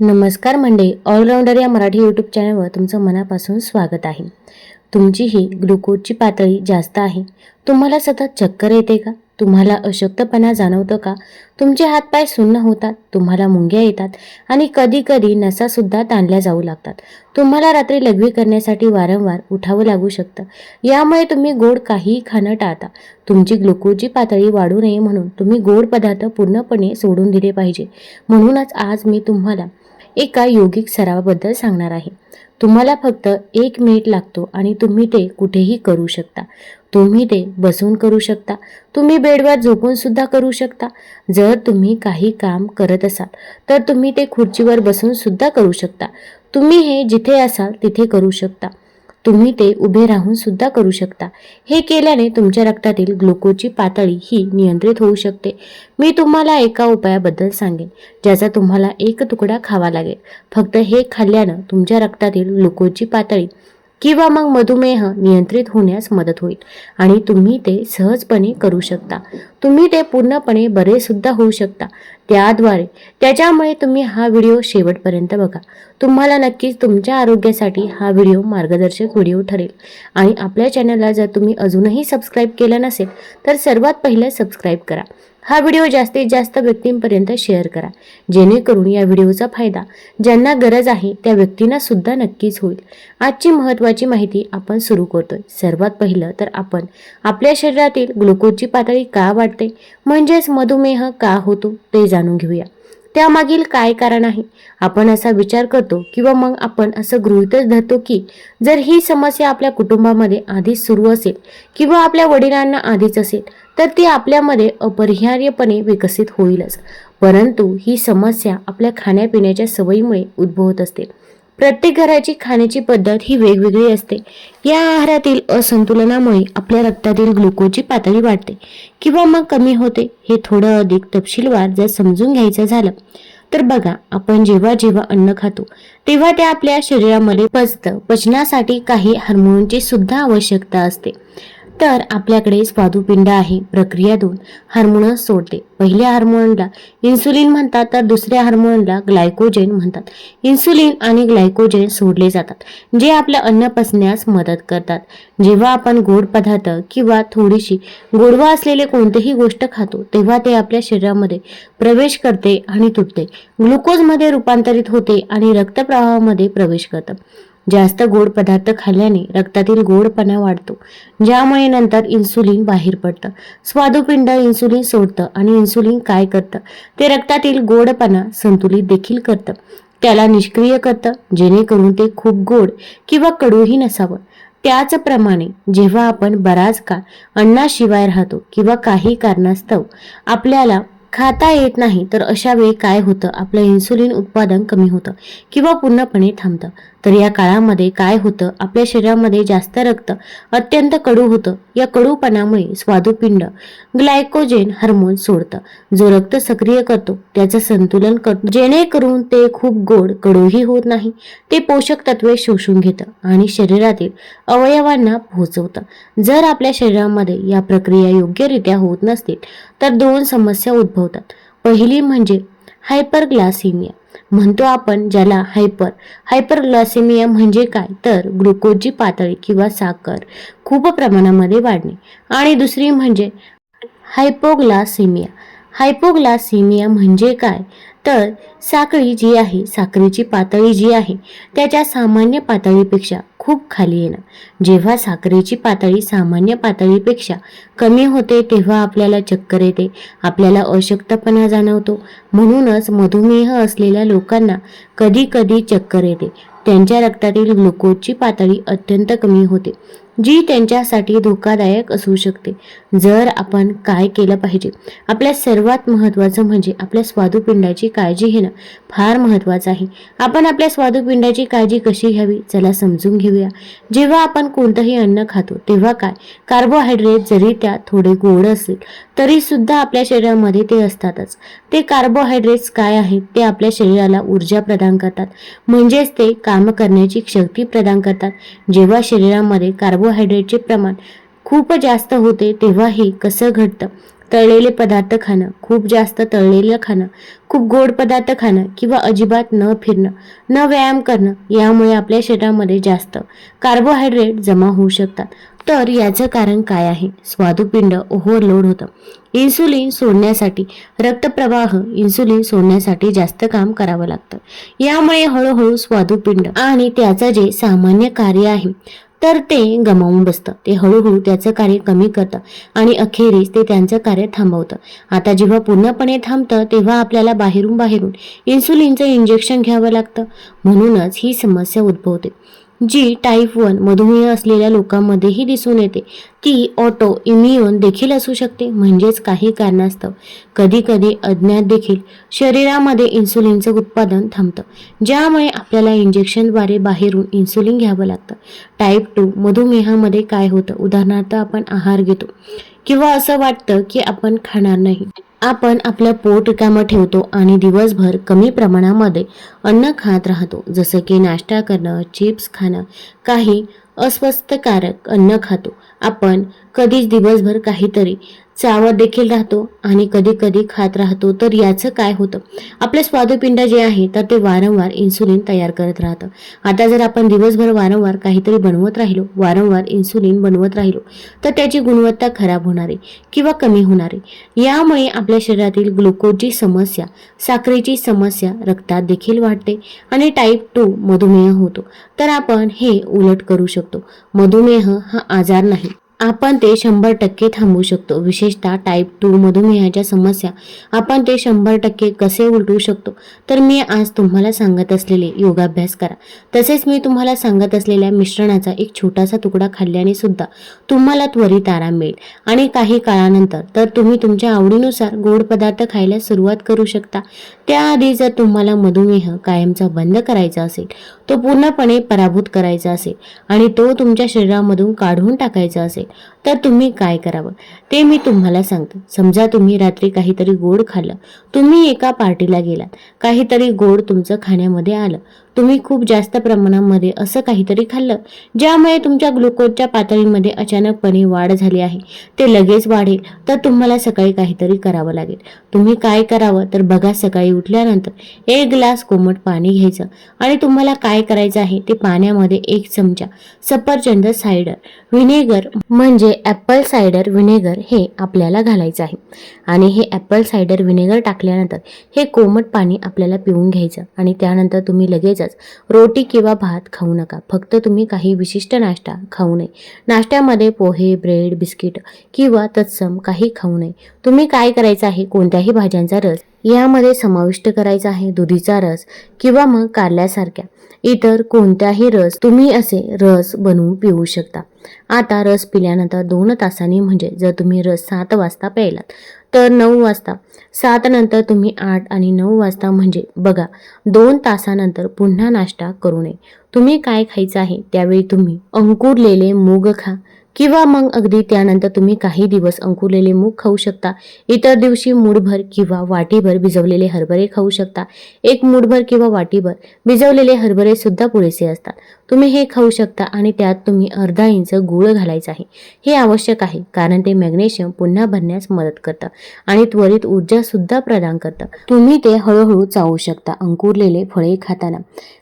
नमस्कार मंडळी ऑलराऊंडर या मराठी यूट्यूब चॅनलवर तुमचं मनापासून स्वागत आहे. तुमची ही ग्लुकोजची पातळी जास्त आहे. तुम्हाला सतत चक्कर येते का? तुम्हाला अशक्तपणा जाणवतं का? तुमचे हातपाय सुन्न होतात तुम्हाला मुंग्या येतात आणि कधी कधी नसासुद्धा ताणल्या जाऊ लागतात. तुम्हाला रात्री लघवी करण्यासाठी वारंवार उठावं लागू शकतं. यामुळे तुम्ही गोड काहीही खाणं टाळता. तुमची ग्लुकोजची पातळी वाढू नये म्हणून तुम्ही गोड पदार्थ पूर्णपणे सोडून दिले पाहिजे. म्हणूनच आज मी तुम्हाला एका योगिक सरावाबद्दल सांगणार आहे. तुम्हाला फक्त एक मिनिट लागतो आणि तुम्ही ते कुठेही करू शकता. तुम्ही ते बसून करू शकता. तुम्ही बेडवर झोपून सुद्धा करू शकता. जर तुम्ही काही काम करत असाल तर तुम्ही ते खुर्चीवर बसून सुद्धा करू शकता. तुम्ही हे जिथे असाल तिथे करू शकता. तुम्ही ते उभे राहून सुद्धा करू शकता. हे केल्याने तुमच्या रक्तातील ग्लुकोजची पातळी ही नियंत्रित होऊ शकते. मी तुम्हाला एका उपायाबद्दल सांगेन ज्याचा तुम्हाला एक तुकडा खावा लागेल. फक्त हे खाल्ल्यानं तुमच्या रक्तातील ग्लुकोजची पातळी किंवा मग मधुमेह नियंत्रित होण्यास मदत होईल. आणि तुम्ही ते सहजपणे करू शकता. तुम्ही ते पूर्णपणे बरे सुद्धा होऊ शकता. त्याद्वारे त्याच्यामुळे तुम्ही हा व्हिडिओ शेवटपर्यंत बघा. तुम्हाला नक्कीच तुमच्या आरोग्यासाठी हा व्हिडिओ मार्गदर्शक व्हिडिओ ठरेल. आणि आपल्या चॅनलला जर तुम्ही अजूनही सबस्क्राईब केलं नसेल तर सर्वात पहिले सबस्क्राईब करा. हा व्हिडिओ जास्तीत जास्त व्यक्तींपर्यंत शेअर करा. जेणेकरून या व्हिडिओचा फायदा ज्यांना गरज आहे त्या व्यक्तींना सुद्धा नक्कीच होईल. आजची महत्त्वाची माहिती आपण सुरू करतोय. सर्वात पहिलं तर आपण आपल्या शरीरातील ग्लुकोजची पातळी का वाढते? म्हणजेच मधुमेह का होतो? ते जाणून घेऊया. त्यामागील काय कारण आहे? आपण असा विचार करतो किंवा मग आपण असं गृहितच धरतो की जर ही समस्या आपल्या कुटुंबामध्ये आधीच सुरू असेल किंवा आपल्या वडिलांना आधीच असेल तर ती आपल्यामध्ये अपरिहार्यपणे विकसित होईलच. परंतु ही समस्या आपल्या खाण्यापिण्याच्या सवयीमुळे उद्भवत असते. प्रत्येक घराची खाण्याची पद्धत ही वेगवेगळी असते. या आहारातील असंतुलनामुळे आपल्या रक्तातील ग्लुकोजची पातळी वाढते किंवा मग कमी होते हे थोडं अधिक तपशीलवार जर समजून घ्यायचं झालं तर बघा आपण जेव्हा जेव्हा अन्न खातो तेव्हा ते आपल्या शरीरामध्ये पचतं. पचनासाठी काही हार्मोनची सुद्धा आवश्यकता असते. तर आपल्याकडे स्वादुपिंड आहे प्रक्रिया दोन हार्मोन सोडते. पहिल्या हार्मोनला इन्सुलिन म्हणतात तर दुसऱ्या हार्मोनला ग्लायकोजेन म्हणतात. इन्सुलिन आणि ग्लायकोजेन सोडले जातात जे आपलं अन्न पचण्यास मदत करतात. जेव्हा आपण गोड पदार्थ किंवा थोडीशी गोडवा असलेले कोणतेही गोष्ट खातो तेव्हा ते आपल्या शरीरामध्ये प्रवेश करते आणि तुटते. ग्लुकोजमध्ये रूपांतरित होते आणि रक्तप्रवाहामध्ये प्रवेश करतं. जास्त गोड पदार्थ खाल्ल्याने रक्तातील गोडपणा वाढतो ज्यामुळे नंतर इन्सुलिन बाहेर पडतं. स्वादुपिंड इन्सुलिन सोडतं आणि इन्सुलिन काय करतं? ते रक्तातील गोडपणा संतुलित देखील करतं. त्याला निष्क्रिय करतं जेणेकरून ते खूप गोड किंवा कडूही नसावं. त्याचप्रमाणे जेव्हा आपण बराच काळ अन्नाशिवाय राहतो किंवा काही कारणास्तव आपल्याला खाता येत नाही तर अशा वेळी काय होतं? आपलं इन्सुलिन उत्पादन कमी होतं किंवा पूर्णपणे थांबतं. तर या काळामध्ये काय होतं? आपल्या शरीरामध्ये जास्त रक्त अत्यंत कडू होतं. या कडूपणामुळे स्वादुपिंड ग्लायकोजेन हार्मोन सोडतं. जो रक्त सक्रिय करतो त्याचं संतुलन करतो जेणेकरून ते खूप गोड कडूही होत नाही. ते पोषक तत्वे शोषून घेतं आणि शरीरातील अवयवांना पोहोचवतं. जर आपल्या शरीरामध्ये या प्रक्रिया योग्यरित्या होत नसतील तर दोन समस्या उद्भवतात. पहिली म्हणजे हायपरग्लासिमिया. म्हणतो आपण ज्याला हायपर. हायपरग्लासिमिया म्हणजे काय? तर ग्लुकोजची पातळी किंवा साखर खूप प्रमाणामध्ये वाढणे. आणि दुसरी म्हणजे हायपोग्लासिमिया. हायपोग्लासिमिया म्हणजे काय? तर साखळी जी आहे साखरेची पातळी जी आहे त्याच्या सामान्य पातळीपेक्षा खूप खाली येणं. जेव्हा साखरेची पातळी सामान्य पातळीपेक्षा कमी होते तेव्हा आपल्याला चक्कर येते आपल्याला अशक्तपणा जाणवतो. म्हणूनच मधुमेह असलेल्या लोकांना कधी कधी चक्कर येते. त्यांच्या रक्तातील ग्लुकोजची पातळी अत्यंत कमी होते. जी त्यांच्यासाठी धोकादायक असू शकते. जर आपण काय केलं पाहिजे? आपल्या सर्वात महत्त्वाचं म्हणजे आपल्या स्वादुपिंडाची काळजी घेणं फार महत्त्वाचं आहे. आपण आपल्या स्वादुपिंडाची काळजी कशी घ्यावी? चला समजून घेऊया. जेव्हा आपण कोणतंही अन्न खातो तेव्हा काय? कार्बोहायड्रेट जरी त्यात थोडे गोड असेल तरी सुद्धा आपल्या शरीरामध्ये ते असतातच. ते कार्बोहायड्रेट्स काय आहेत? ते आपल्या शरीराला ऊर्जा प्रदान करतात. म्हणजेच ते काम करण्याची शक्ती प्रदान करतात. जेव्हा शरीरामध्ये कार्बो कार्बोहायड्रेटचे प्रमाण खूप जास्त होते तेव्हा हे कसं घडतं? तळलेले पदार्थ खाणं खूप जास्त तळलेलं खाणं खूप गोड पदार्थ खाणं किंवा अजिबात न फिरणं न व्यायाम करणं यामुळे आपल्या शरीरामध्ये जास्त कार्बोहायड्रेट जमा होऊ शकतात. तर याचं कारण काय आहे? स्वादुपिंड ओव्हरलोड होतं. इन्सुलिन सोडण्यासाठी रक्तप्रवाह इन्सुलिन सोडण्यासाठी जास्त काम करावं लागतं. यामुळे हळूहळू स्वादुपिंड आणि त्याचं जे सामान्य कार्य आहे तर ते गमावून बसतं. ते हळूहळू त्याचं कार्य कमी करतं आणि अखेरीस ते त्यांचं कार्य थांबवतं. आता जेव्हा पूर्णपणे थांबतं तेव्हा आपल्याला बाहेरून बाहेरून इन्सुलिनचं इंजेक्शन घ्यावं लागतं. म्हणूनच ही समस्या उद्भवते जी टाईप वन मधुमेह असलेल्या लोकांमध्येही दिसून येते. ती ऑटो इम्युन देखील असू शकते म्हणजेच काही कारणास्तव. कधी कधी अज्ञात देखील शरीरामध्ये इन्सुलिनचं उत्पादन थांबतं ज्यामुळे आपल्याला इंजेक्शनद्वारे बाहेरून इन्सुलिन घ्यावं लागतं. टाईप टू मधुमेहामध्ये काय होतं? उदाहरणार्थ आपण आहार घेतो किंवा असं वाटतं की आपण खाणार नाही. आपण आपलं पोट रिकामं ठेवतो आणि दिवसभर कमी प्रमाणामध्ये अन्न खात राहतो. जसं की नाश्ता करणं चिप्स खाणं काही अस्वस्थकारक अन्न खातो. आपण कधीच दिवसभर काहीतरी चावत देखील राहतो आणि कधी कधी खात राहतो तर याचं काय होतं? आपलं स्वादुपिंड जे आहे तर ते वारंवार इन्सुलिन तयार करत राहतं. आता जर आपण दिवसभर वारंवार काहीतरी बनवत राहिलो वारंवार इन्सुलिन बनवत राहिलो तर त्याची गुणवत्ता खराब होणारी किंवा कमी होणारी यामुळे आपल्या शरीरातील ग्लुकोजची समस्या साखरेची समस्या रक्तात देखील वाढते आणि टाईप टू मधुमेह होतो. तर आपण हे उलट करू शकतो. मधुमेह हा आजार नाही. आपण ते शंभर टक्के थांबवू शकतो. विशेषतः टाईप टू मधुमेहाच्या समस्या. आपण ते शंभर टक्के कसे उलटू शकतो? तर मी आज तुम्हाला सांगत असलेले योगाभ्यास करा. तसेच मी तुम्हाला सांगत असलेल्या मिश्रणाचा एक छोटासा तुकडा खाल्ल्याने सुद्धा तुम्हाला त्वरित आराम मिळेल. आणि काही काळानंतर तर तुम्ही तुमच्या आवडीनुसार गोड पदार्थ खायला सुरुवात करू शकता. त्याआधी जर तुम्हाला मधुमेह कायमचा बंद करायचा असेल तो पूर्णपणे पराभूत करायचा असेल आणि तो तुमच्या शरीरामधून काढून टाकायचा असेल तर तुम्ही काय करावं? ते मी तुम्हाला सांगतो. समजा तुम्ही रात्री काहीतरी गोड खाल्लं. तुम्ही एका पार्टीला गेलात. काहीतरी गोड तुमचं खाण्यामध्ये आलं. तुम्ही खूप जास्त प्रमाणामध्ये असं काहीतरी खाल्लं ज्यामुळे तुमच्या ग्लुकोजच्या पातळीमध्ये अचानकपणे वाढ झाली आहे. ते लगेच वाढेल. तर तुम्हाला सकाळी काहीतरी करावं लागेल. तुम्ही काय करावं? तर बघा सकाळी उठल्यानंतर एक ग्लास कोमट पाणी घ्यायचं. आणि तुम्हाला काय करायचं आहे? ते पाण्यामध्ये एक चमचा सफरचंद सायडर व्हिनेगर म्हणजे ॲपल सायडर व्हिनेगर हे आपल्याला घालायचं आहे. आणि हे ॲपल सायडर व्हिनेगर टाकल्यानंतर हे कोमट पाणी आपल्याला पिऊन घ्यायचं आणि त्यानंतर तुम्ही लगेचच रोटी किंवा भात खाऊ नका. फक्त तुम्ही काही विशिष्ट नाश्ता खाऊ नये. नाश्त्यामध्ये पोहे ब्रेड बिस्किट किंवा तत्सम काही खाऊ नये. तुम्ही काय करायचं आहे? कोणत्याही भाज्यांचा रस यामध्ये समाविष्ट करायचा आहे. दुधीचा रस किंवा मग कारल्यासारख्या इतर कोणत्याही रस तुम्ही असे रस बनवून पिऊ शकता. आता रस पिल्यानंतर दोन तासांनी म्हणजे जर तुम्ही रस सात वाजता प्यायलात तर नऊ वाजता. सात नंतर तुम्ही आठ आणि नऊ वाजता म्हणजे बघा दोन तासानंतर पुन्हा नाश्ता करू नये. तुम्ही काय खायचं आहे? त्यावेळी तुम्ही अंकुरलेले मूग खा. किंवा मग अगदी त्यानंतर तुम्ही काही दिवस अंकुरलेले मूग खाऊ शकता. इतर दिवशी मूठभर किंवा वाटीभर भिजवलेले हरभरे खाऊ शकता. एक मूठभर किंवा वाटीभर भिजवलेले हरभरे सुद्धा पुरेसे असतात. तुम्ही हे खाऊ शकता आणि त्यात तुम्ही अर्धा इंच गूळ घालायचं आहे. हे आवश्यक आहे कारण ते मॅग्नेशियम पुन्हा भरण्यास मदत करतं आणि त्वरित ऊर्जा सुद्धा प्रदान करतं. तुम्ही ते हळूहळू चावू शकता अंकुरलेले फळे खाताना.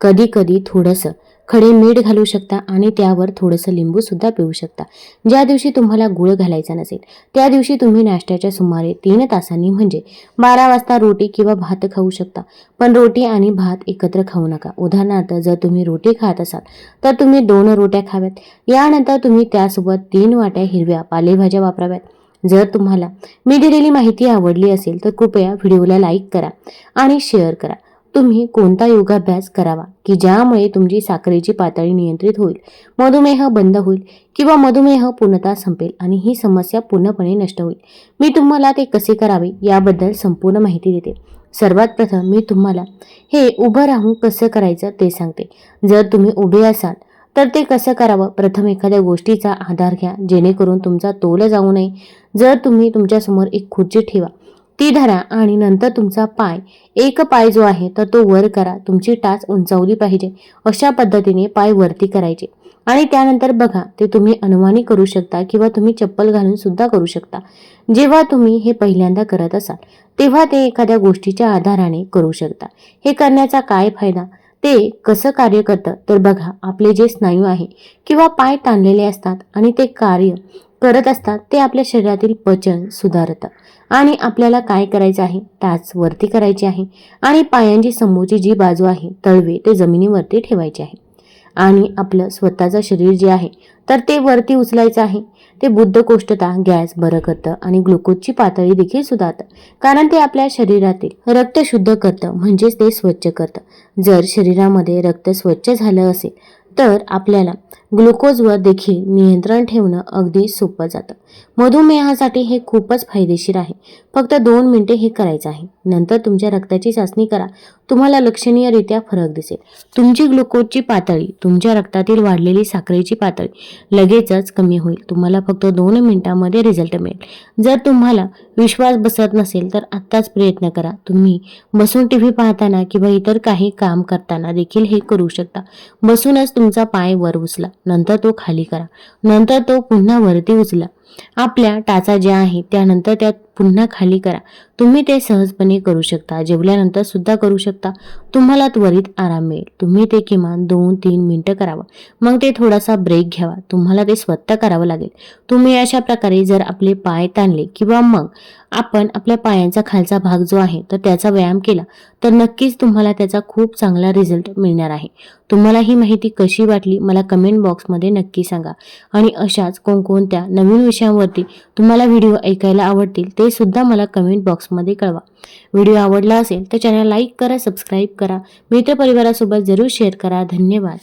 कधी कधी थोडंसं खडे मीठ घालू शकता आणि त्यावर थोडंसं लिंबूसुद्धा पिऊ शकता. ज्या दिवशी तुम्हाला गुळ घालायचा नसेल त्या दिवशी तुम्ही नाश्त्याच्या सुमारे तीन तासांनी म्हणजे बारा वाजता रोटी किंवा भात खाऊ शकता. पण रोटी आणि भात एकत्र खाऊ नका. उदाहरणार्थ जर तुम्ही रोटी खात असाल तर तुम्ही दोन रोट्या खाव्यात. यानंतर तुम्ही त्यासोबत तीन वाट्या हिरव्या पालेभाज्या वापराव्यात. जर तुम्हाला मी दिलेली माहिती आवडली असेल तर कृपया व्हिडिओला लाईक करा आणि शेअर करा. तुम्ही कोणता योगाभ्यास करावा की ज्यामुळे तुमची साखरेची पातळी नियंत्रित होईल मधुमेह बंद होईल किंवा मधुमेह पूर्णतः संपेल आणि ही समस्या पूर्णपणे नष्ट होईल? मी तुम्हाला ते कसे करावे याबद्दल संपूर्ण माहिती देते. सर्वात प्रथम मी तुम्हाला हे उभं राहून कसं करायचं ते सांगते. जर तुम्ही उभे असाल तर ते कसं करावं? प्रथम एखाद्या गोष्टीचा आधार घ्या जेणेकरून तुमचा तोल जाऊ नये. जर तुम्ही तुमच्यासमोर एक खुर्ची ठेवा ती धरा आणि नंतर तुमचा पाय. एक पाय जो आहे तर तो वर करा. तुमची टाच उंचावली पाहिजे. अशा पद्धतीने पाय वरती करायचे. आणि त्यानंतर बघा ते तुम्ही अनुमानी करू शकता किंवा तुम्ही चप्पल घालून सुद्धा करू शकता. जेव्हा तुम्ही हे पहिल्यांदा करत असाल तेव्हा ते एखाद्या गोष्टीच्या आधाराने करू शकता. हे करण्याचा काय फायदा? ते कसं कार्य करतं? तर बघा आपले जे स्नायू आहे किंवा पाय ताणलेले असतात आणि ते कार्य करत असतात ते आपल्या शरीरातील पचन सुधारतं. आणि आपल्याला काय करायचं आहे? टाच वरती करायची आहे. आणि पायांची समोरची जी बाजू आहे तळवे ते जमिनीवरती ठेवायचे आहे. आणि आपलं स्वतःचं शरीर जे आहे तर ते वरती उचलायचं आहे. ते बुद्धकोष्ठता गॅस बरं करतं आणि ग्लुकोजची पातळी देखील सुधारतं. कारण ते आपल्या शरीरातील रक्त शुद्ध करतं म्हणजेच ते स्वच्छ करतं. जर शरीरामध्ये रक्त स्वच्छ झालं असेल तर आपल्याला ग्लुकोजवर देखील नियंत्रण ठेवणं अगदी सोपं जातं. मधुमेहासाठी हे खूपच फायदेशीर आहे. फक्त दोन मिनिटे हे करायचं आहे. नंतर तुमच्या रक्ताची चाचणी करा. तुम्हाला लक्षणीयरित्या फरक दिसेल. तुमची ग्लुकोजची पातळी तुमच्या रक्तातील वाढलेली साखरेची पातळी लगेचच कमी होईल. तुम्हाला फक्त दोन मिनिटांमध्ये रिझल्ट मिळेल. जर तुम्हाला विश्वास बसत नसेल तर आत्ताच प्रयत्न करा. तुम्ही बसून टी व्ही पाहताना किंवा इतर काही काम करताना देखील हे करू शकता. बसूनच तुमचा पाय वर उचला. नंतर तो खाली करा. नंतर तो पुन्हा वरती उचला. आपल्या टाचा ज्या आहेत त्यानंतर त्यात पुन्हा खाली करा. तुम्ही ते सहजपणे करू शकता जेवल्यानंतर सुद्धा करू शकता. तुम्हाला त्वरित आराम मिळेल. तुम्ही ते किमान दोन तीन मिनटं करावं. मग ते थोडासा ब्रेक घ्यावा. तुम्हाला ते स्वतः करावं लागेल. तुम्ही अशा प्रकारे जर आपले पाय ताणले किंवा मग आपण आपल्या पायांचा खालचा भाग जो आहे तर त्याचा व्यायाम केला तर नक्कीच तुम्हाला त्याचा खूप चांगला रिझल्ट मिळणार आहे. तुम्हाला ही माहिती कशी वाटली मला कमेंट बॉक्समध्ये नक्की सांगा. आणि अशाच कोणकोणत्या नवीन विषयांवरती तुम्हाला व्हिडिओ ऐकायला आवडतील ते सुद्धा मला कमेंट बॉक्स बॉक्समध्ये कळवा. व्हिडिओ आवडला असेल तर चॅनल लाईक करा सबस्क्राईब करा. मित्रपरिवारासोबत जरूर शेअर करा. धन्यवाद.